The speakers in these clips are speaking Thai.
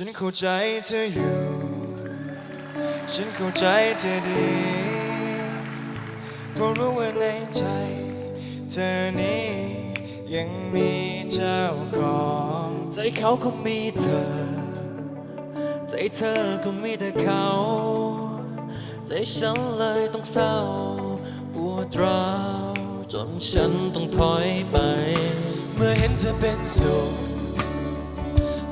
ฉันเข้าใจเธออยู่ ฉันเข้าใจเธอดี เพราะรู้ว่าในใจ เธอนี้ยังมีเจ้าของ ใจเขาคงมีเธอ ใจเธอคงมีแต่เขา ใจฉันเลยต้องเศร้า ปวดร้าวจนฉันต้องถอยไป เมื่อเห็นเธอเป็นสุข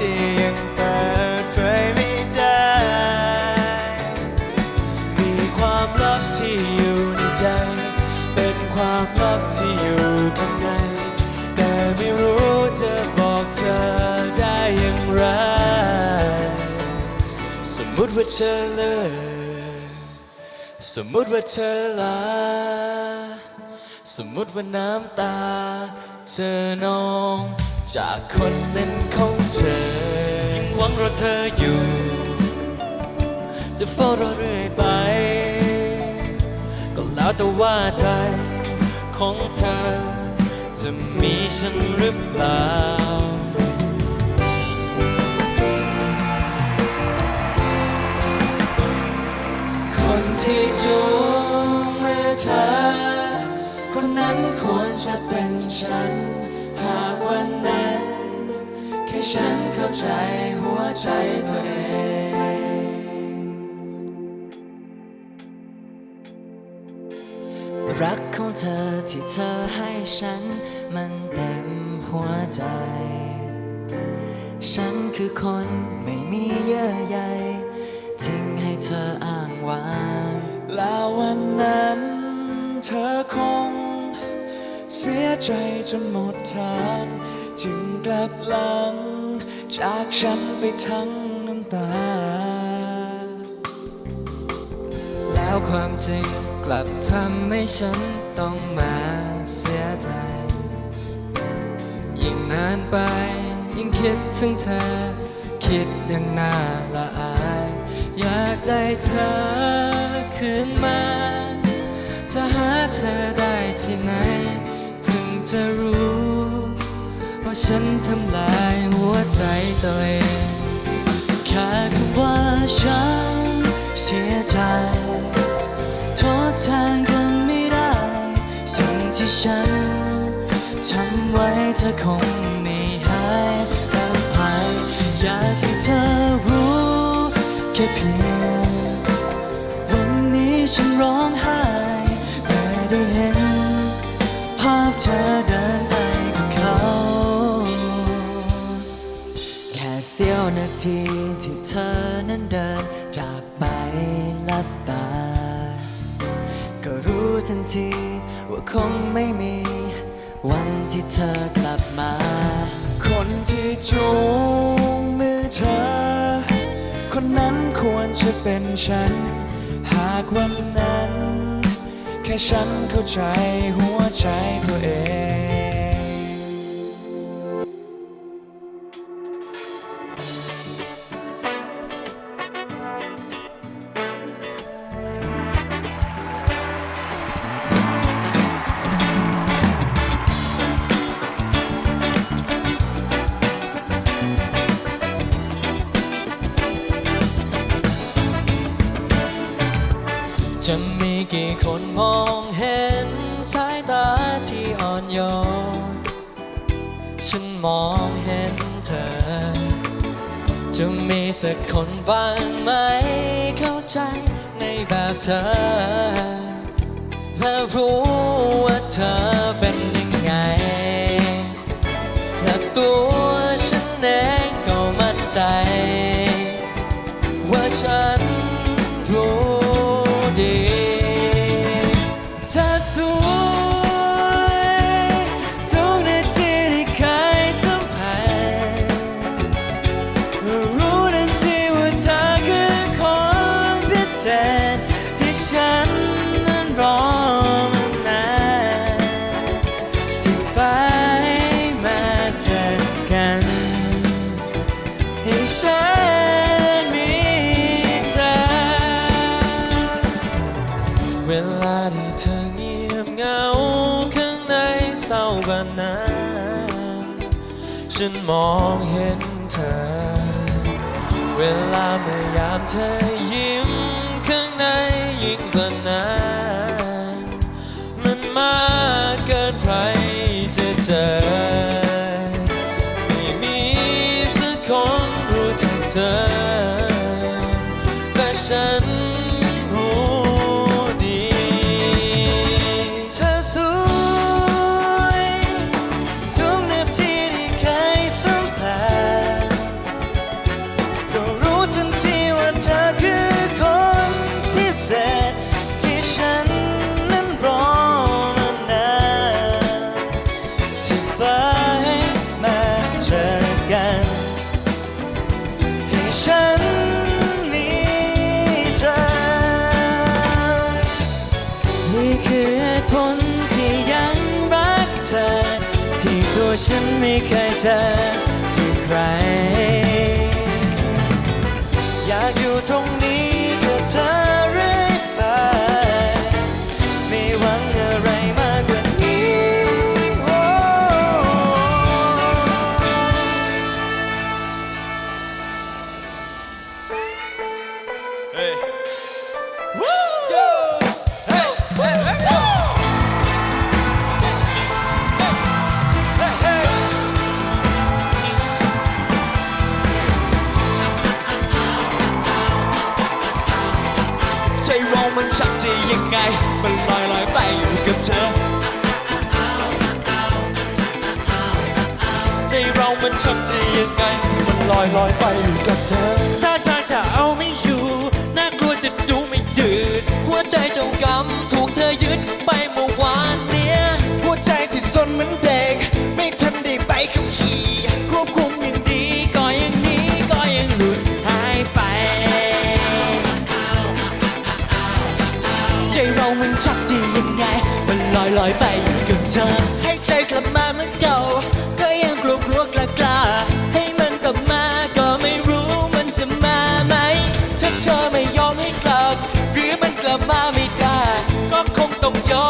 ที่ยังเปิดเผยไม่ได้ มีความลับที่อยู่ในใจ เป็นความลับที่อยู่ข้างใน แต่ไม่รู้จะบอกเธอได้อย่างไร สมมุติว่าเธอเลิกสมมุติว่าเธอลา สมมุติว่าน้ำตาเธอนอง จากคนนั้นของเธอ ยังหวังรอเธออยู่ จะเฝ้ารอเรื่อยไป ก็แล้วแต่ว่าใจของเธอ จะมีฉันหรือเปล่าคนที่จูงมือเธอ คนนั้นควรจะเป็นฉัน หากวันนั้น แค่ฉันเข้าใจหัวใจตัวเองรักของเธอที่เธอให้ฉัน มันเต็มหัวใจ ฉันคือคนไม่มีเยื่อใยทิ้งให้เธออ้างว้างแล้ววันนั้นเธอคง เสียใจจนหมดทาง จึงกลับหลัง จากฉันไปทั้งน้ำตา แล้วความจริงกลับทำให้ฉันต้องมาเสียใจ ยิ่งนานไป ยิ่งคิดถึงเธอ คิดอย่างน่าละอาย อยากได้เธอคืนมา จะหาเธอได้ที่ไหน จะรู้ ว่าฉันทำลายหัวใจตัวเองแค่คำว่าฉันเสียใจโทษแทนกันไม่ได้ สิ่งที่ฉันทำไว้เธอคงไม่หายอภัยอยากให้เธอรู้ แค่เพียงวันนี้ฉันร้อง ทีที่เธอนั้นเดินจากไปลับตา ก็รู้ทันทีว่าคงไม่มี วันที่เธอกลับมา คนที่จูงมือเธอ คนนั้นควรจะเป็นฉัน หากวันนั้น แค่ฉันเข้าใจหัวใจตัวเอง จะมีกี่คนมองเห็นสายตาที่อ่อนโยน ฉันมองเห็นเธอ จะมีสักคนบ้างไหมเข้าใจในแบบเธอ และรู้ว่าเธอเป็นยังไง และตัวฉันเองก็มั่นใจ นั้น ฉันมองเห็นเธอ เวลาเมื่อยามเธอยิ้มข้างในยิ่งกว่านั้น มันมากเกินใครจะเจอ ฉันไม่เคยเจอที่ใคร อยากอยู่ตรง มันชักจะยังไง มันลอยลอยไปอยู่กับเธอ ถ้าทางจะเอาไม่อยู่ น่ากลัวจะดูไม่จืด หัวใจเจ้ากรรมถูกเธอยึดไปเมื่อวานเนี้ย หัวใจที่สนเหมือนเด็ก ไม่ทันได้ไปขับขี่ควบคุมอย่างดีก็ยังนี้ก็ยังหลุดหายไป ใจเรามันชักจะยังไง มันลอยลอยไปอยู่กับเธอ มาไม่ได้ ก็คงต้องยอม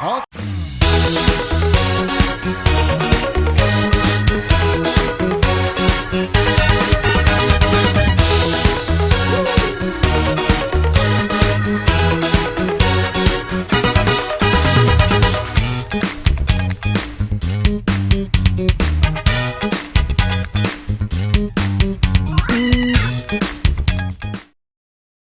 ขอ